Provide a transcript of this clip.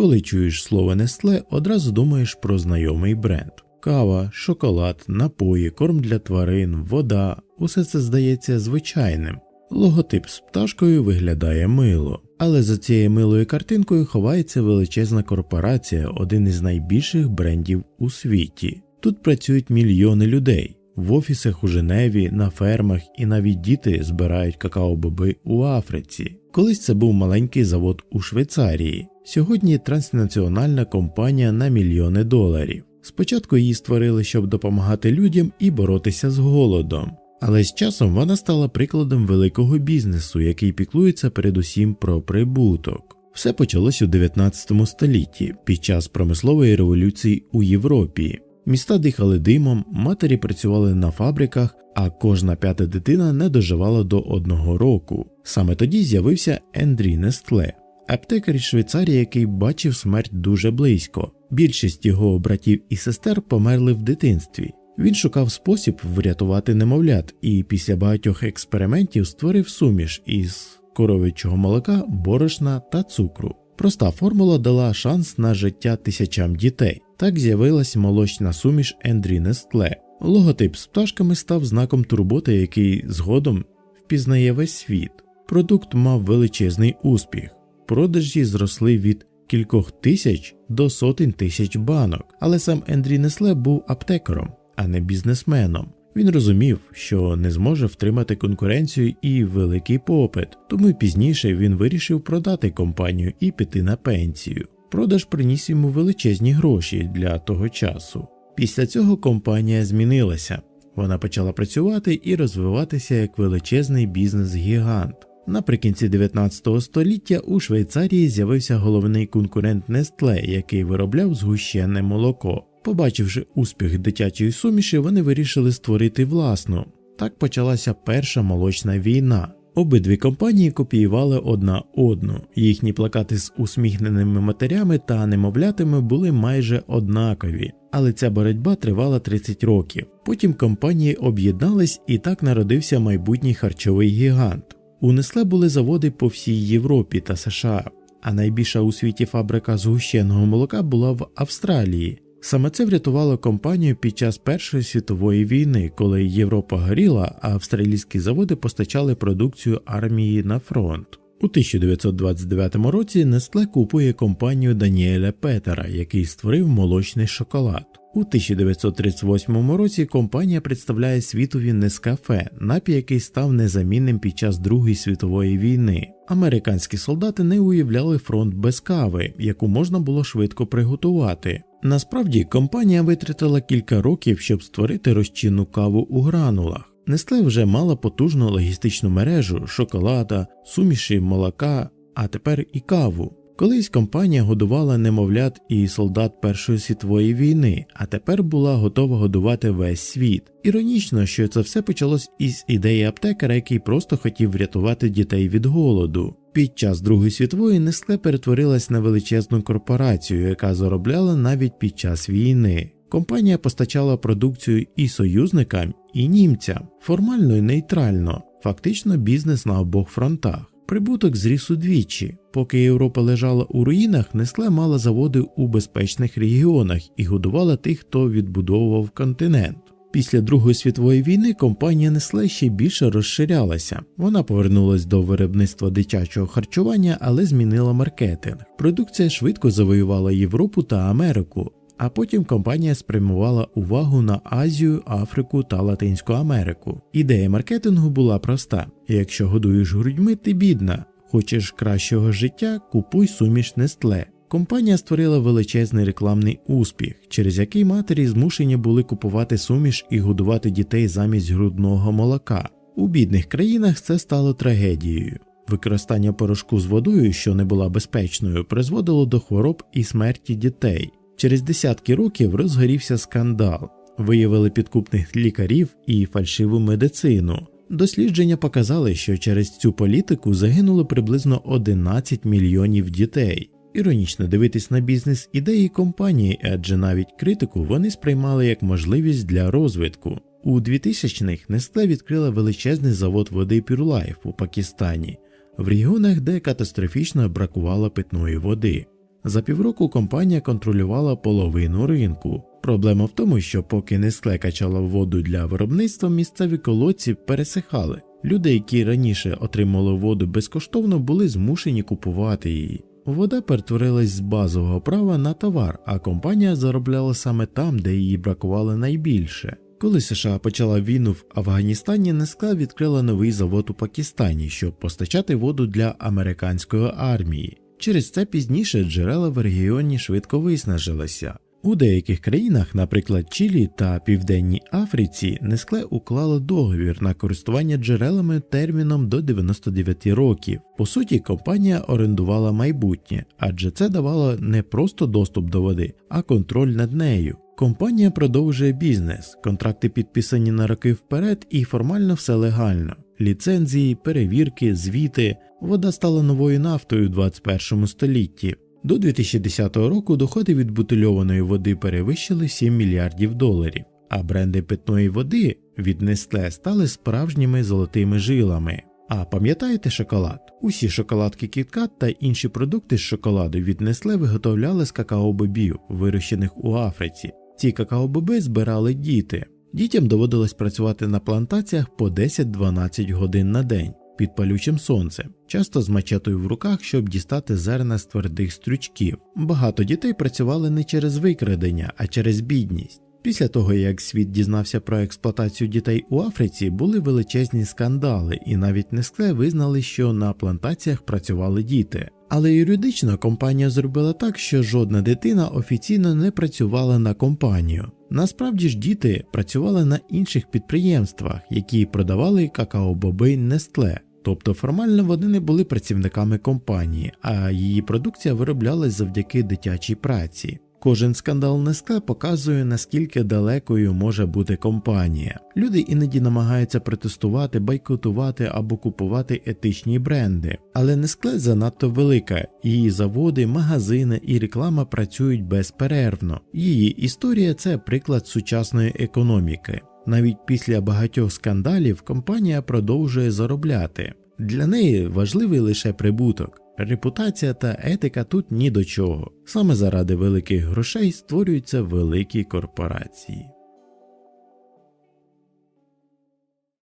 Коли чуєш слово Nestle, одразу думаєш про знайомий бренд. Кава, шоколад, напої, корм для тварин, вода усе це здається звичайним. Логотип з пташкою виглядає мило, але за цією милою картинкою ховається величезна корпорація, один із найбільших брендів у світі. Тут працюють мільйони людей. В офісах у Женеві, на фермах і навіть діти збирають какао-боби у Африці. Колись це був маленький завод у Швейцарії. Сьогодні транснаціональна компанія на мільйони доларів. Спочатку її створили, щоб допомагати людям і боротися з голодом. Але з часом вона стала прикладом великого бізнесу, який піклується передусім про прибуток. Все почалось у 19 столітті під час промислової революції у Європі. Міста дихали димом, матері працювали на фабриках, а кожна п'ята дитина не доживала до одного року. Саме тоді з'явився Ендрі Нестле, аптекар із Швейцарії, який бачив смерть дуже близько. Більшість його братів і сестер померли в дитинстві. Він шукав спосіб врятувати немовлят і після багатьох експериментів створив суміш із коров'ячого молока, борошна та цукру. Проста формула дала шанс на життя тисячам дітей. Так з'явилась молочна суміш Ендрі Нестле. Логотип з пташками став знаком турботи, який згодом впізнає весь світ. Продукт мав величезний успіх. Продажі зросли від кількох тисяч до сотень тисяч банок, але сам Ендрі Несле був аптекаром, а не бізнесменом. Він розумів, що не зможе втримати конкуренцію і великий попит, тому пізніше він вирішив продати компанію і піти на пенсію. Продаж приніс йому величезні гроші для того часу. Після цього компанія змінилася. Вона почала працювати і розвиватися як величезний бізнес-гігант. Наприкінці 19 століття у Швейцарії з'явився головний конкурент Nestle, який виробляв згущене молоко. Побачивши успіх дитячої суміші, вони вирішили створити власну. Так почалася перша молочна війна. Обидві компанії копіювали одна одну. Їхні плакати з усміхненими матерями та немовлятами були майже однакові, але ця боротьба тривала 30 років. Потім компанії об'єднались і так народився майбутній харчовий гігант. У Несле були заводи по всій Європі та США, а найбільша у світі фабрика згущеного молока була в Австралії. Саме це врятувало компанію під час Першої світової війни, коли Європа горіла, а австралійські заводи постачали продукцію армії на фронт. У 1929 році Nestle купує компанію Даніеля Петера, який створив молочний шоколад. У 1938 році компанія представляє світові Нескафе, напій, який став незамінним під час Другої світової війни. Американські солдати не уявляли фронт без кави, яку можна було швидко приготувати. Насправді компанія витратила кілька років, щоб створити розчинну каву у гранулах. Nestle вже мала потужну логістичну мережу шоколада, суміші молока, а тепер і каву. Колись компанія годувала немовлят і солдат Першої світової війни, а тепер була готова годувати весь світ. Іронічно, що це все почалось із ідеї аптекаря, який просто хотів врятувати дітей від голоду. Під час Другої світової Несле перетворилась на величезну корпорацію, яка заробляла навіть під час війни. Компанія постачала продукцію і союзникам, і німцям, формально і нейтрально, фактично бізнес на обох фронтах. Прибуток зріс удвічі. Поки Європа лежала у руїнах, Несле мала заводи у безпечних регіонах і годувала тих, хто відбудовував континент. Після Другої світової війни компанія Nestle ще більше розширялася. Вона повернулась до виробництва дитячого харчування, але змінила маркетинг. Продукція швидко завоювала Європу та Америку. А потім компанія спрямувала увагу на Азію, Африку та Латинську Америку. Ідея маркетингу була проста: якщо годуєш грудьми, ти бідна. Хочеш кращого життя, купуй суміш Нестле. Компанія створила величезний рекламний успіх, через який матері змушені були купувати суміш і годувати дітей замість грудного молока. У бідних країнах це стало трагедією. Використання порошку з водою, що не була безпечною, призводило до хвороб і смерті дітей. Через десятки років розгорівся скандал, виявили підкупних лікарів і фальшиву медицину. Дослідження показали, що через цю політику загинуло приблизно 11 мільйонів дітей. Іронічно дивитись на бізнес ідеї компанії, адже навіть критику вони сприймали як можливість для розвитку. У 2000-х Nestle відкрила величезний завод води Life у Пакистані, в регіонах, де катастрофічно бракувало питної води. За півроку компанія контролювала половину ринку. Проблема в тому, що поки Нескле качала воду для виробництва, місцеві колодці пересихали. Люди, які раніше отримали воду безкоштовно, були змушені купувати її. Вода перетворилась з базового права на товар, а компанія заробляла саме там, де її бракувало найбільше. Коли США почала війну в Афганістані, Нескла відкрила новий завод у Пакистані, щоб постачати воду для американської армії. Через це пізніше джерела в регіоні швидко виснажилися. У деяких країнах, наприклад Чилі та Південній Африці, Нескле уклало договір на користування джерелами терміном до 99 років. По суті, компанія орендувала майбутнє, адже це давало не просто доступ до води, а контроль над нею. Компанія продовжує бізнес, контракти підписані на роки вперед, і формально все легально. Ліцензії, перевірки, звіти. Вода стала новою нафтою у 21 столітті. До 2010 року доходи від бутильованої води перевищили 7 мільярдів доларів, а бренди питної води від Nestle стали справжніми золотими жилами. А пам'ятаєте шоколад? Усі шоколадки KitKat та інші продукти з шоколаду від Nestle виготовляли з какао-бобів, вирощених у Африці. Ці какао-боби збирали діти. Дітям доводилось працювати на плантаціях по 10-12 годин на день під палючим сонцем, часто з мачетою в руках, щоб дістати зерна з твердих стрючків. Багато дітей працювали не через викрадення, а через бідність. Після того, як світ дізнався про експлуатацію дітей у Африці, були величезні скандали, і навіть Нескле визнали, що на плантаціях працювали діти. Але юридично компанія зробила так, що жодна дитина офіційно не працювала на компанію. Насправді ж діти працювали на інших підприємствах, які продавали какао-боби Нестле. Тобто формально вони не були працівниками компанії, а її продукція вироблялась завдяки дитячій праці. Кожен скандал Нескле показує, наскільки далекою може бути компанія. Люди іноді намагаються протестувати, бойкотувати або купувати етичні бренди, але Нескле занадто велика, її заводи, магазини і реклама працюють безперервно. Її історія це приклад сучасної економіки. Навіть після багатьох скандалів компанія продовжує заробляти. Для неї важливий лише прибуток. Репутація та етика тут ні до чого. Саме заради великих грошей створюються великі корпорації.